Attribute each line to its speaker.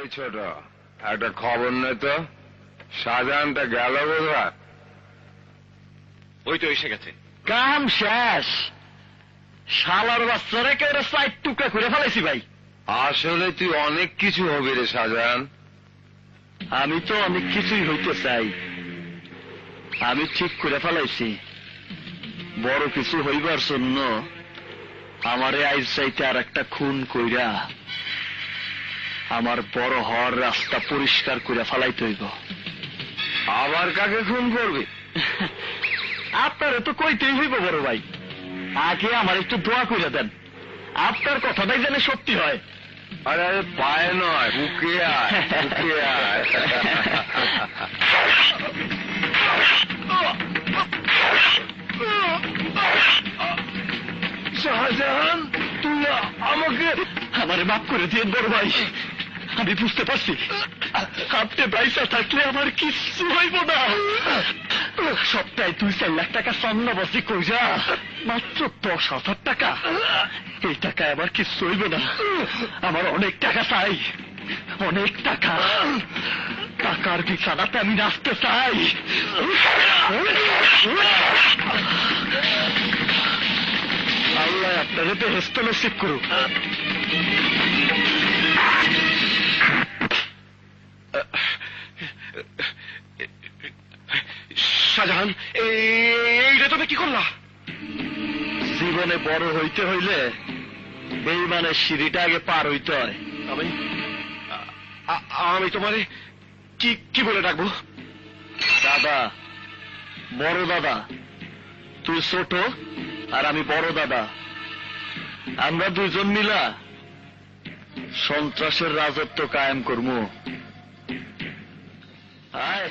Speaker 1: এই ছোট একটা খবর নে তো। শাহজাহানটা গেল বোধহয়।
Speaker 2: ওই তো এসে গেছে।
Speaker 3: কাম শেষ। শালার বাচ্চারা কে ওরা সাইড টুকরা করে ফেলাইছি ভাই?
Speaker 1: আসলে তুই অনেক কিছু হবি রে শাহজাহান
Speaker 3: আমি তো অনেক কিছুই হইতে চাই। আমি ঠিক করে ফেলাইছি বড় কিছু হইবার জন্য আমারে আইজ চাইতে আর একটা খুন কইরা আমার বড় হওয়ার রাস্তা পরিষ্কার করে ফেলাইতে হইব।
Speaker 1: আবার কাকে খুন করবি?
Speaker 3: আপনারে তো কইতেই হইব বড় ভাই। আগে আমার একটু দোয়া করে দেন। আপনার কথাটাই যেন সত্যি হয়।
Speaker 1: আরে আরে পায়ে নয় বুকে আয় বুকে আয়।
Speaker 3: শাহজাহান তুই আমাকে আমারে মাফ করে দিয়ে বড় ভাই। আমি বুঝতে পারছি। আপনি পয়সা থাকলে আমার কিচ্ছু হইব না। সপ্তাহে দুই চার লাখ টাকা স্বর্ণ বসি কইরা মাত্র দশ হাজার টাকা। এই টাকায় আমার কিচ্ছু হইব না। আমার অনেক টাকা চাই। অনেক টাকা। টাকার বিছানাতে আমি নাচতে চাই। আল্লাহ আপনাদের বেহেস্ত নসিব করুক।
Speaker 2: শাহজাহান এইটা তুমি কি করলা?
Speaker 3: জীবনে বড় হইতে হইলে বেইমানের সিঁড়িটা আগে পার হইতে হয়।
Speaker 2: আমি আমি তোমারে কি কি বলে ডাকবো?
Speaker 3: দাদা বড় দাদা তুই ছোট আর আমি বড় দাদা। আমরা দুজন মিলা সন্ত্রাসের রাজত্ব কায়েম করব আয়।